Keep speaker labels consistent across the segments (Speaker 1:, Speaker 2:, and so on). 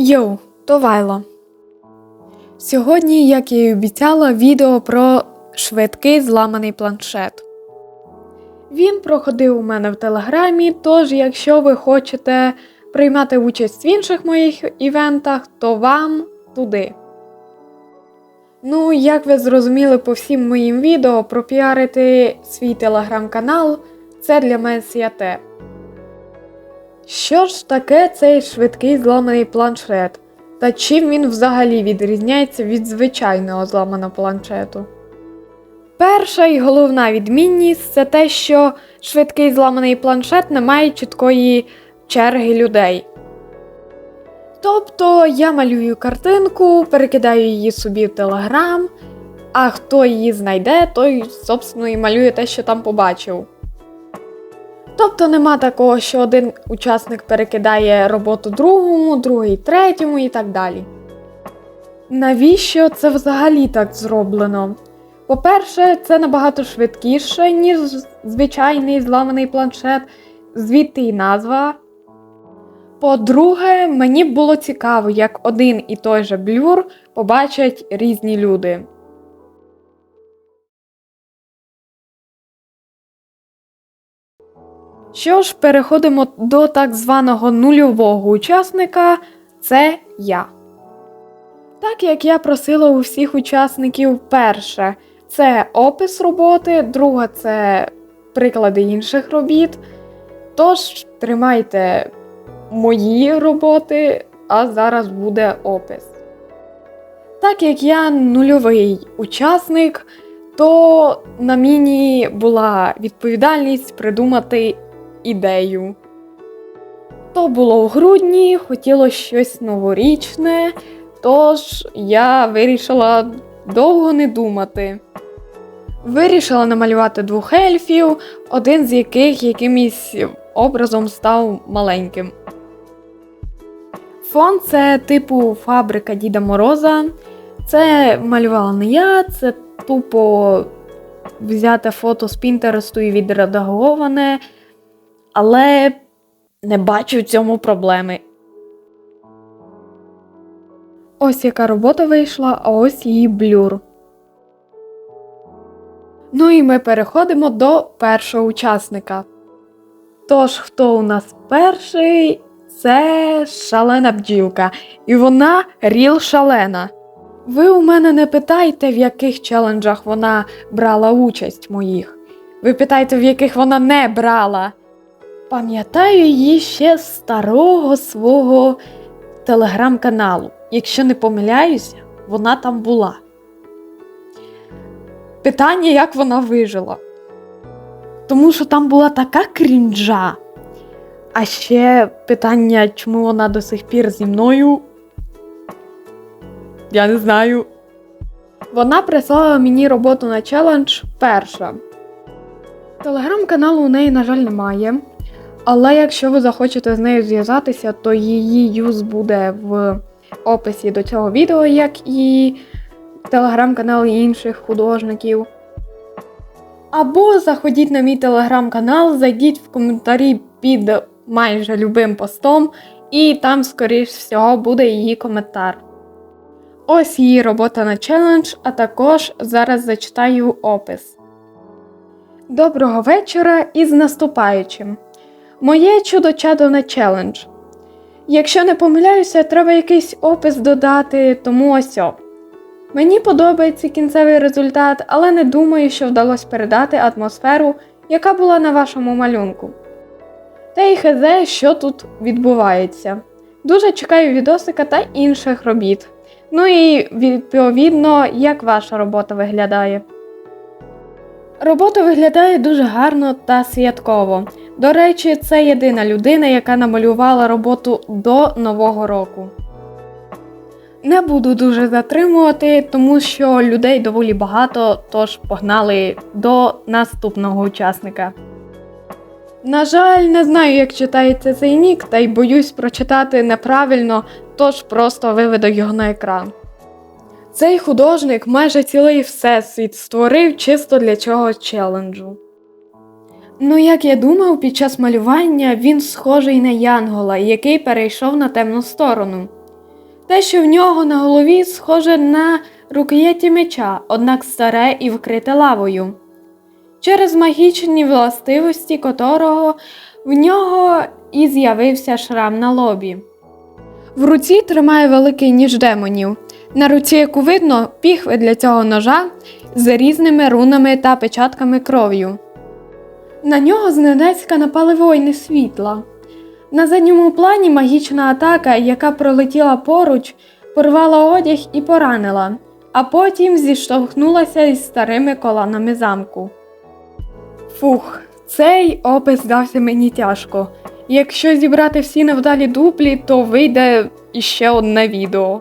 Speaker 1: Йоу, то Вайла. Сьогодні, як я й обіцяла, відео про швидкий зламаний планшет. Він проходив у мене в телеграмі, тож, якщо ви хочете приймати участь в інших моїх івентах, то вам туди. Ну, як ви зрозуміли по всім моїм відео, пропіарити свій телеграм-канал це для мене святе. Що ж таке цей швидкий зламаний планшет? Та чим він взагалі відрізняється від звичайного зламаного планшету? Перша і головна відмінність це те, що швидкий зламаний планшет не має чіткої черги людей. Тобто я малюю картинку, перекидаю її собі в Телеграм, а хто її знайде, той, собственно, і малює те, що там побачив. Тобто нема такого, що один учасник перекидає роботу другому, другий третьому і так далі. Навіщо це взагалі так зроблено? По-перше, це набагато швидкіше, ніж звичайний зламаний планшет, звідти і назва. По-друге, мені було цікаво, як один і той же блюр побачать різні люди. Що ж, переходимо до так званого нульового учасника це я. Так як я просила у всіх учасників перше, це опис роботи, друге це приклади інших робіт. Тож тримайте мої роботи, а зараз буде опис. Так як я нульовий учасник, то на міні була відповідальність придумати ідею. То було в грудні, хотілося щось новорічне, тож я вирішила довго не думати. Вирішила намалювати двох ельфів, один з яких якимось образом став маленьким. Фон це типу фабрика Діда Мороза. Це малювала не я, це тупо взяте фото з Пінтересту і відредаговане, але не бачу в цьому проблеми. Ось яка робота вийшла, а ось її блюр. Ну і ми переходимо до першого учасника. Тож, хто у нас перший? Це шалена бджілка, і вона ріл шалена. Ви у мене не питайте, в яких челенджах вона брала участь моїх. Ви питайте, в яких вона не брала. Пам'ятаю її ще з старого свого телеграм-каналу. Якщо не помиляюся, вона там була. Питання, як вона вижила. Тому що там була така крінжа. А ще питання, чому вона до сих пір зі мною. Я не знаю. Вона прислала мені роботу на челендж перша. Телеграм-каналу у неї, на жаль, немає. Але якщо ви захочете з нею зв'язатися, то її юз буде в описі до цього відео, як і телеграм-канал інших художників. Або заходіть на мій телеграм-канал, зайдіть в коментарі під майже любим постом, і там, скоріш всього, буде її коментар. Ось її робота на челендж, а також зараз зачитаю опис. Доброго вечора і з наступаючим! Моє чудо-чадо на челендж. Якщо не помиляюся, треба якийсь опис додати, тому ось. о. Мені подобається кінцевий результат, але не думаю, що вдалося передати атмосферу, яка була на вашому малюнку. Та й хезе, що тут відбувається. Дуже чекаю відосика та інших робіт. Ну і відповідно, як ваша робота виглядає. Робота виглядає дуже гарно та святково. До речі, це єдина людина, яка намалювала роботу до Нового року. Не буду дуже затримувати, тому що людей доволі багато, тож погнали до наступного учасника. На жаль, не знаю, як читається цей нік, та й боюсь прочитати неправильно, тож просто виведу його на екран. Цей художник майже цілий всесвіт створив чисто для цього челенджу. Ну, як я думав, під час малювання він схожий на Янгола, який перейшов на темну сторону. Те, що в нього на голові схоже на рукоєті меча, однак старе і вкрите лавою. Через магічні властивості котрого в нього і з'явився шрам на лобі. В руці тримає великий ніж демонів. На руці, яку видно, піхви для цього ножа з різними рунами та печатками кров'ю. На нього зненацька напали воїни світла. На задньому плані магічна атака, яка пролетіла поруч, порвала одяг і поранила, а потім зіштовхнулася із старими колонами замку. Фух, цей опис дався мені тяжко. Якщо зібрати всі невдалі дуплі, то вийде іще одне відео.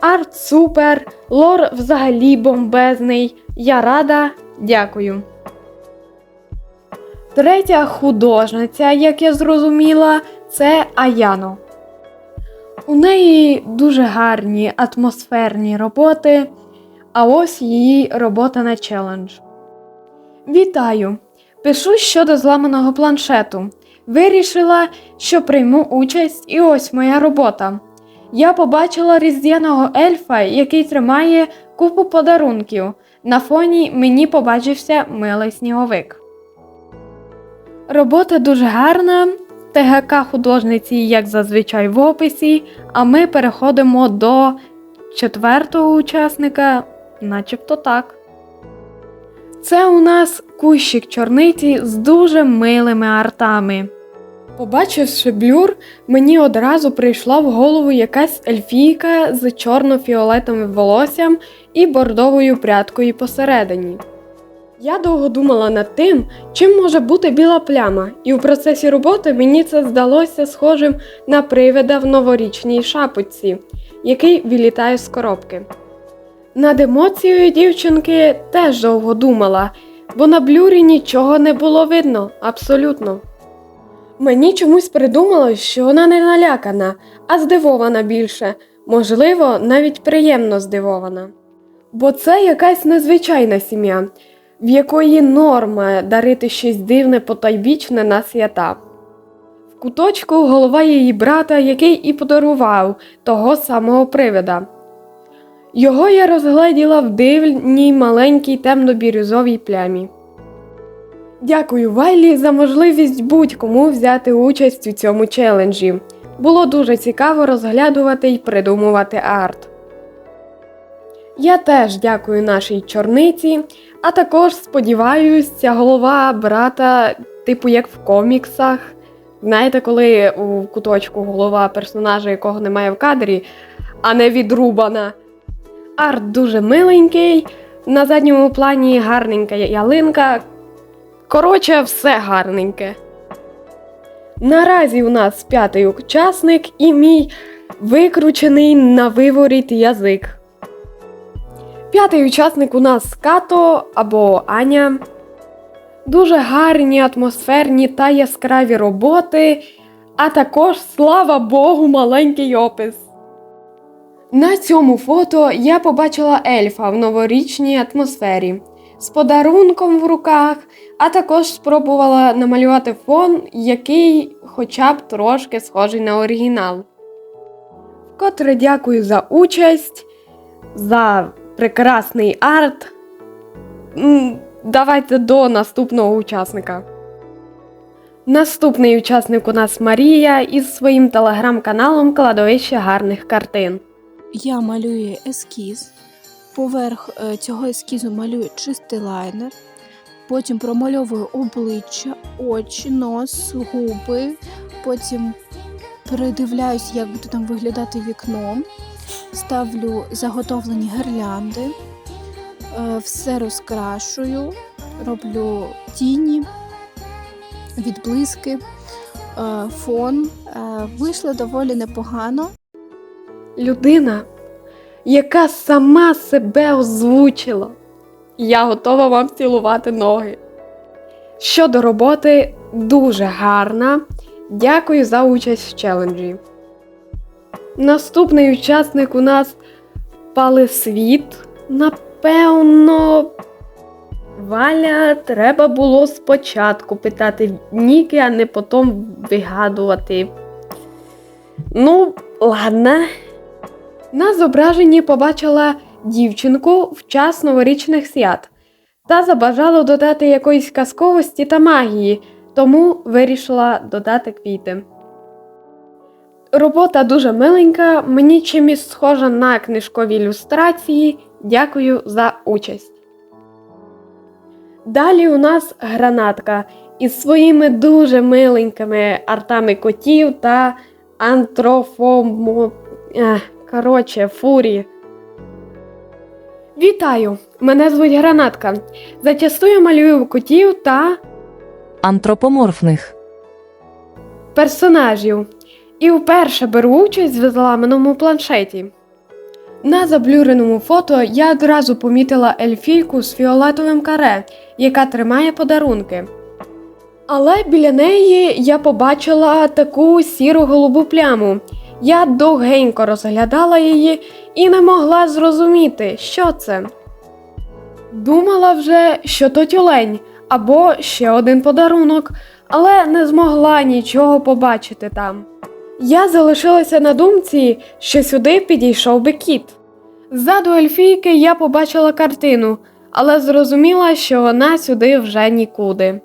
Speaker 1: Арт супер, лор взагалі бомбезний. Я рада, дякую. Третя художниця, як я зрозуміла, це Аяно. У неї дуже гарні атмосферні роботи, а ось її робота на челендж. Вітаю! Пишу щодо зламаного планшету. Вирішила, що прийму участь, і ось моя робота. Я побачила різдвяного ельфа, який тримає купу подарунків. На фоні мені побачився милий сніговик. Робота дуже гарна. ТГК художниці, як зазвичай, в описі, а ми переходимо до четвертого учасника, начебто так. Це у нас кущик чорниці з дуже милими артами. Побачивши блюр, мені одразу прийшла в голову якась ельфійка з чорно-фіолетовим волоссям і бордовою прядкою посередині. Я довго думала над тим, чим може бути біла пляма, і у процесі роботи мені це здалося схожим на привида в новорічній шапочці, який вилітає з коробки. Над емоцією дівчинки теж довго думала, бо на блюрі нічого не було видно абсолютно. Мені чомусь придумалось, що вона не налякана, а здивована більше, можливо, навіть приємно здивована. Бо це якась незвичайна сім'я, в якої норма дарити щось дивне потайбічне на свята. В куточку голова її брата, який і подарував того самого привида. Його я розгледіла в дивній маленькій темно-бірюзовій плямі. Дякую Вайлі за можливість будь-кому взяти участь у цьому челенджі. Було дуже цікаво розглядувати і придумувати арт. Я теж дякую нашій чорниці, а також сподіваюся, голова брата, типу як в коміксах. Знаєте, коли у куточку голова персонажа, якого немає в кадрі, а не відрубана. Арт дуже миленький, на задньому плані гарненька ялинка. Коротше, все гарненьке. Наразі у нас п'ятий учасник і мій викручений на виворіт язик. П'ятий учасник у нас Като або Аня. Дуже гарні, атмосферні та яскраві роботи, а також, слава Богу, маленький опис. На цьому фото я побачила ельфа в новорічній атмосфері з подарунком в руках, а також спробувала намалювати фон, який хоча б трошки схожий на оригінал. Вкотре дякую за участь, за прекрасний арт. Давайте до наступного учасника. Наступний учасник у нас Марія із своїм телеграм-каналом Кладовище гарних картин.
Speaker 2: Я малюю ескіз. Поверх е, цього ескізу малюю чистий лайнер. Потім промальовую обличчя, очі, нос, губи. Потім передивляюсь, як буде там виглядати вікно. Ставлю заготовлені гирлянди. Е, Все розкрашую, роблю тіні, відблиски, е, фон. Е, Вийшло доволі непогано.
Speaker 1: Людина, яка сама себе озвучила. Я готова вам цілувати ноги. Щодо роботи, дуже гарна. Дякую за участь в челенджі. Наступний учасник у нас Палесвіт. Напевно, Валя, треба було спочатку питати Ніки, а не потім вигадувати. Ну, Ладно. На зображенні побачила дівчинку в час новорічних свят та забажала додати якоїсь казковості та магії, тому вирішила додати квіти. Робота дуже миленька, мені чимось схожа на книжкові ілюстрації. Дякую за участь. Далі у нас гранатка із своїми дуже миленькими артами котів та антрофомо... Коротше, фурі. Вітаю! Мене звуть Гранатка. Зачасту я малюю котів та
Speaker 3: антропоморфних,
Speaker 1: персонажів. І вперше беру участь в зламаному планшеті. На заблюреному фото я одразу помітила ельфійку з фіолетовим каре, яка тримає подарунки. Але біля неї я побачила таку сіру голубу пляму. Я довгенько розглядала її і не могла зрозуміти, що це. Думала вже, що то тюлень або ще один подарунок, але не змогла нічого побачити там. Я залишилася на думці, що сюди підійшов би кіт. Ззаду ельфійки я побачила картину, але зрозуміла, що вона сюди вже нікуди.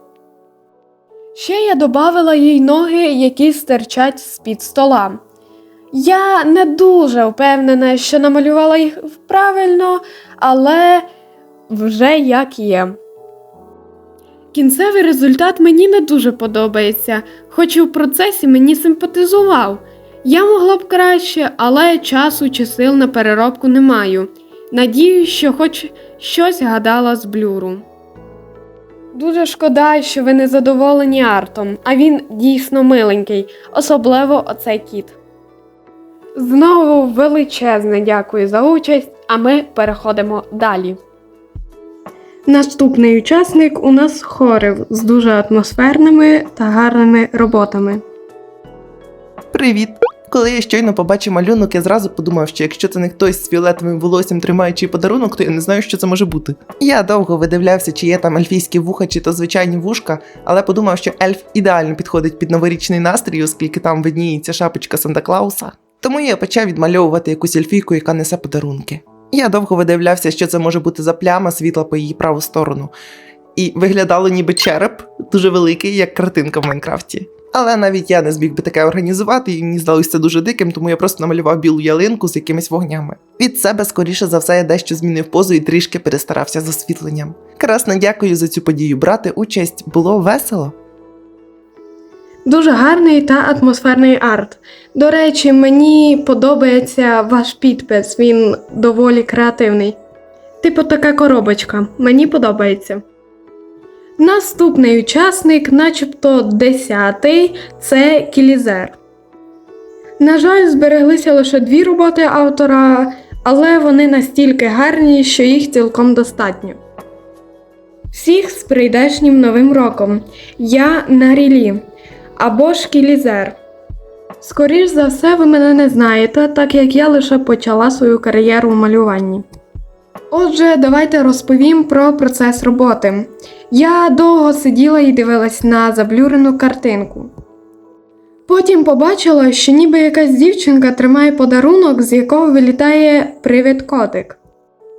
Speaker 1: Ще я додавала їй ноги, які стирчать з-під стола. Я не дуже впевнена, що намалювала їх правильно, але вже як є. Кінцевий результат мені не дуже подобається, хоч і в процесі мені симпатизував. Я могла б краще, але часу чи сил на переробку не маю. Надіюсь, що хоч щось гадала з блюру. Дуже шкода, що ви не задоволені артом, а він дійсно миленький, особливо оцей кіт. Знову величезне дякую за участь, а ми переходимо далі. Наступний учасник у нас хорив з дуже атмосферними та гарними роботами.
Speaker 4: Привіт! Коли я щойно побачив малюнок, я зразу подумав, що якщо це не хтось з фіолетовим волоссям тримаючи подарунок, то я не знаю, що це може бути. Я довго видивлявся, чи є там ельфійські вуха, чи то звичайні вушка, але подумав, що ельф ідеально підходить під новорічний настрій, оскільки там видніється шапочка Санта Клауса. Тому я почав відмальовувати якусь ельфійку, яка несе подарунки. Я довго видивлявся, що це може бути за пляма світла по її праву сторону. І виглядало ніби череп, дуже великий, як картинка в Майнкрафті. Але навіть я не зміг би таке організувати, і мені здалося це дуже диким, тому я просто намалював білу ялинку з якимись вогнями. Від себе, скоріше за все, я дещо змінив позу і трішки перестарався з освітленням. Красно дякую за цю подію. Брати участь було весело.
Speaker 1: Дуже гарний та атмосферний арт. До речі, мені подобається ваш підпис, він доволі креативний. Типу така коробочка. Мені подобається. Наступний учасник, начебто десятий, це Кілізер. На жаль, збереглися лише дві роботи автора, але вони настільки гарні, що їх цілком достатньо. Всіх з прийдешнім новим роком. Я на рілі або ж Кілізер. Скоріш за все, ви мене не знаєте, так як я лише почала свою кар'єру у малюванні. Отже, давайте розповім про процес роботи. Я довго сиділа і дивилась на заблюрену картинку. Потім побачила, що ніби якась дівчинка тримає подарунок, з якого вилітає привид котик.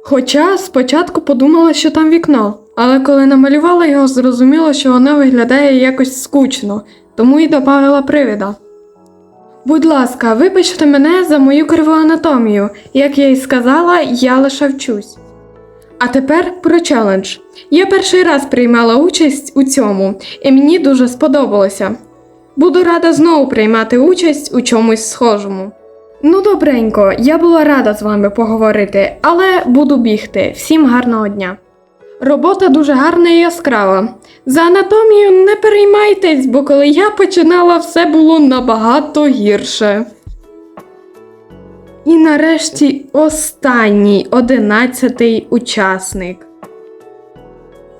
Speaker 1: Хоча спочатку подумала, що там вікно, але коли намалювала його, зрозуміла, що воно виглядає якось скучно, тому і додавила привида. Будь ласка, вибачте мене за мою криву анатомію. Як я й сказала, я лише вчусь. А тепер про челендж. Я перший раз приймала участь у цьому, і мені дуже сподобалося. Буду рада знову приймати участь у чомусь схожому. Ну, добренько, я була рада з вами поговорити, але буду бігти. Всім гарного дня. Робота дуже гарна і яскрава. За анатомію не переймайтесь, бо коли я починала, все було набагато гірше. І нарешті останній одинадцятий учасник.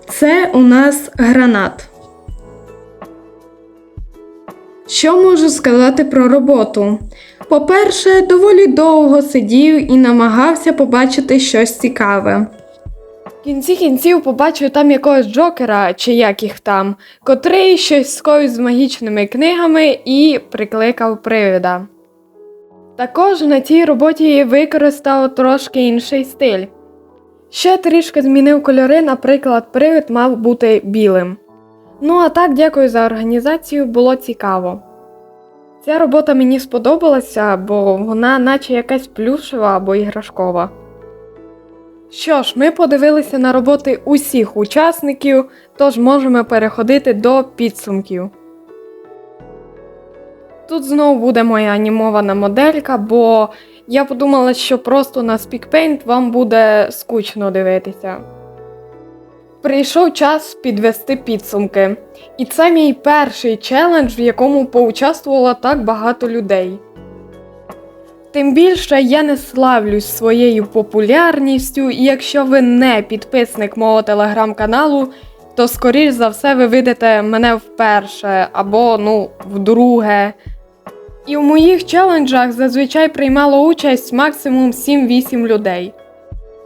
Speaker 1: Це у нас гранат. Що можу сказати про роботу? По-перше, доволі довго сидів і намагався побачити щось цікаве. Кінці кінців побачив там якогось Джокера, чи як їх там, котрий щось скоїв з магічними книгами і прикликав привида. Також на цій роботі використав трошки інший стиль. Ще трішки змінив кольори, наприклад, привид мав бути білим. Ну а так, дякую за організацію, було цікаво. Ця робота мені сподобалася, бо вона наче якась плюшева або іграшкова. Що ж, ми подивилися на роботи усіх учасників, тож можемо переходити до підсумків. Тут знову буде моя анімована моделька, бо я подумала, що просто на SpeakPaint вам буде скучно дивитися. Прийшов час підвести підсумки. І це мій перший челендж, в якому поучаствувало так багато людей. Тим більше я не славлюсь своєю популярністю, і якщо ви не підписник мого телеграм-каналу, то скоріш за все ви видите мене вперше або ну вдруге. І в моїх челенджах зазвичай приймало участь максимум 7-8 людей.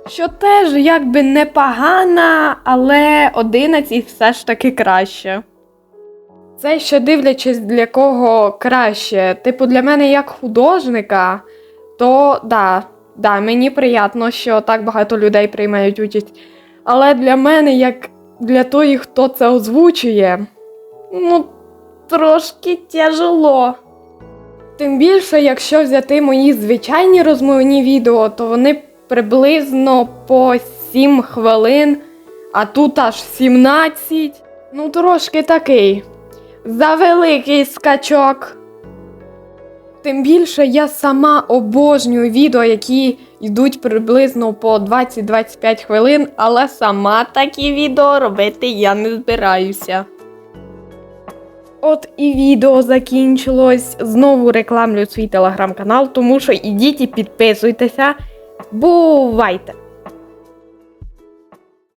Speaker 1: Що теж якби непогано, але 11 все ж таки краще. Це ще дивлячись для кого краще. Типу, для мене як художника, то да, да, мені приємно, що так багато людей приймають участь. Але для мене, як для тої, хто це озвучує, ну, трошки тяжело. Тим більше, якщо взяти мої звичайні розмовні відео, то вони приблизно по 7 хвилин, а тут аж 17. Ну, трошки такий. За великий скачок. Тим більше я сама обожнюю відео, які йдуть приблизно по 20-25 хвилин, але сама такі відео робити я не збираюся. От і відео закінчилось. Знову рекламлю свій телеграм-канал, тому що ідіть і підписуйтеся. Бувайте!